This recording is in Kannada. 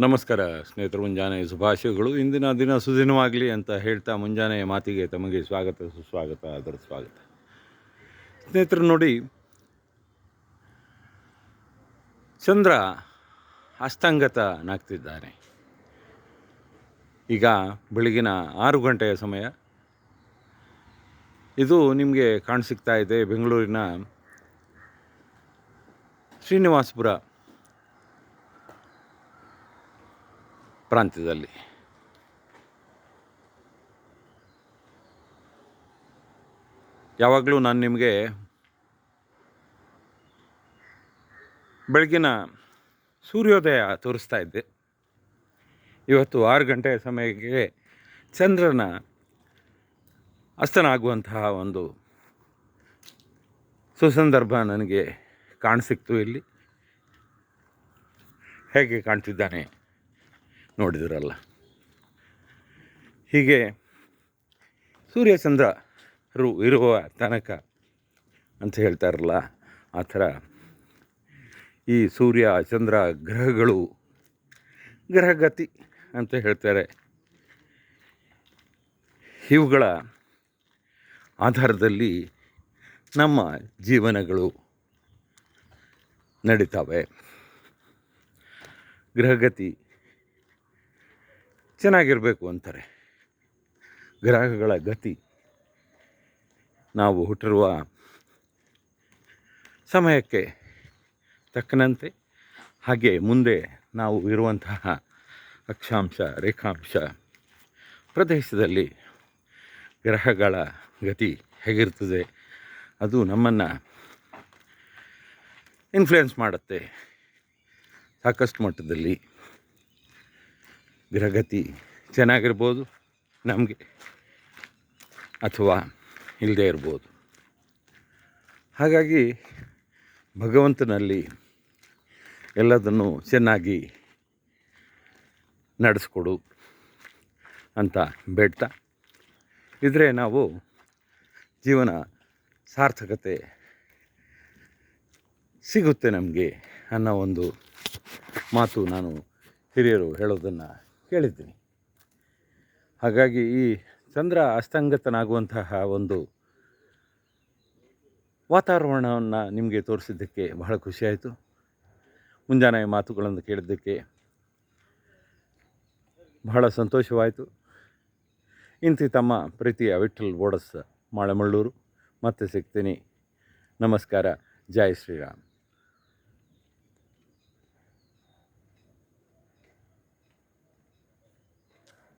ನಮಸ್ಕಾರ ಸ್ನೇಹಿತರು ಮುಂಜಾನೆ ಶುಭಾಶಯಗಳು. ಇಂದಿನ ದಿನ ಸುದಿನವಾಗಲಿ ಅಂತ ಹೇಳ್ತಾ ಮುಂಜಾನೆ ಮಾತಿಗೆ ತಮಗೆ ಸ್ವಾಗತ, ಸುಸ್ವಾಗತ ಅದರ ಸ್ವಾಗತ. ಸ್ನೇಹಿತರು, ನೋಡಿ, ಚಂದ್ರ ಅಸ್ತಂಗತನಾಗ್ತಿದ್ದಾನೆ ಈಗ ಬೆಳಗಿನ ಆರು ಗಂಟೆಯ ಸಮಯ. ಇದು ನಿಮಗೆ ಕಾಣಿಸಿಕ್ತಾ ಇದೆ, ಬೆಂಗಳೂರಿನ ಶ್ರೀನಿವಾಸಪುರ ಪ್ರಾಂತ್ಯದಲ್ಲಿ. ಯಾವಾಗಲೂ ನಾನು ನಿಮಗೆ ಬೆಳಗಿನ ಸೂರ್ಯೋದಯ ತೋರಿಸ್ತಾ ಇದ್ದೆ. ಇವತ್ತು ಆರು ಗಂಟೆಯ ಸಮಯಕ್ಕೆ ಚಂದ್ರನ ಅಸ್ತನ ಆಗುವಂತಹ ಒಂದು ಸುಸಂದರ್ಭ ನನಗೆ ಕಾಣಸಿಕ್ತು ಇಲ್ಲಿ. ಹೇಗೆ ಕಾಣ್ತಿದ್ದಾನೆ? ನೋಡಿದಿರಲ್ಲ. ಹೀಗೆ ಸೂರ್ಯಚಂದ್ರರು ಇರುವ ತನಕ ಅಂತ ಹೇಳ್ತಾರಲ್ಲ, ಆ ಥರ ಈ ಸೂರ್ಯ ಚಂದ್ರ ಗ್ರಹಗಳು ಗ್ರಹಗತಿ ಅಂತ ಹೇಳ್ತಾರೆ. ಇವುಗಳ ಆಧಾರದಲ್ಲಿ ನಮ್ಮ ಜೀವನಗಳು ನಡೀತವೆ. ಗ್ರಹಗತಿ ಚೆನ್ನಾಗಿರಬೇಕು ಅಂತಾರೆ. ಗ್ರಹಗಳ ಗತಿ. ನಾವು ಹುಟ್ಟಿರುವ ಸಮಯಕ್ಕೆ ತಕ್ಕನಂತೆ ಹಾಗೆ ಮುಂದೆ ನಾವು ಇರುವಂತಹ ಅಕ್ಷಾಂಶ, ರೇಖಾಂಶ ಪ್ರದೇಶದಲ್ಲಿ ಗ್ರಹಗಳ ಗತಿ ಹೇಗಿರ್ತದೆ, ಅದು ನಮ್ಮನ್ನು ಇನ್ಫ್ಲುಯೆನ್ಸ್ ಮಾಡುತ್ತೆ ಸಾಕಷ್ಟು ಮಟ್ಟದಲ್ಲಿ. ಗ್ರಹಗತಿ ಚೆನ್ನಾಗಿರ್ಬೋದು ನಮಗೆ ಅಥವಾ ಇಲ್ಲದೇ ಇರ್ಬೋದು. ಹಾಗಾಗಿ ಭಗವಂತನಲ್ಲಿ ಎಲ್ಲದನ್ನು ಚೆನ್ನಾಗಿ ನಡೆಸ್ಕೊಡು ಅಂತ ಬೇಡ್ತಾ ಇದ್ರೆ ನಾವು ಜೀವನ ಸಾರ್ಥಕತೆ ಸಿಗುತ್ತೆ ನಮಗೆ ಅನ್ನೋ ಒಂದು ಮಾತು ನಾನು ಹಿರಿಯರು ಹೇಳೋದನ್ನು ಕೇಳಿದ್ದೀನಿ. ಹಾಗಾಗಿ ಈ ಚಂದ್ರ ಅಸ್ತಂಗತನಾಗುವಂತಹ ಒಂದು ವಾತಾವರಣವನ್ನು ನಿಮಗೆ ತೋರಿಸಿದ್ದಕ್ಕೆ ಬಹಳ ಖುಷಿಯಾಯಿತು. ಮುಂಜಾನೆ ಮಾತುಗಳನ್ನು ಕೇಳಿದ್ದಕ್ಕೆ ಬಹಳ ಸಂತೋಷವಾಯಿತು. ಇಂತಿ ತಮ್ಮ ಪ್ರೀತಿಯ ವಿಠಲ್ ಬೋಡಸ್ ಮಾಳಮಳ್ಳೂರು. ಮತ್ತೆ ಸಿಗ್ತೀನಿ. ನಮಸ್ಕಾರ. ಜೈ ಶ್ರೀರಾಮ್.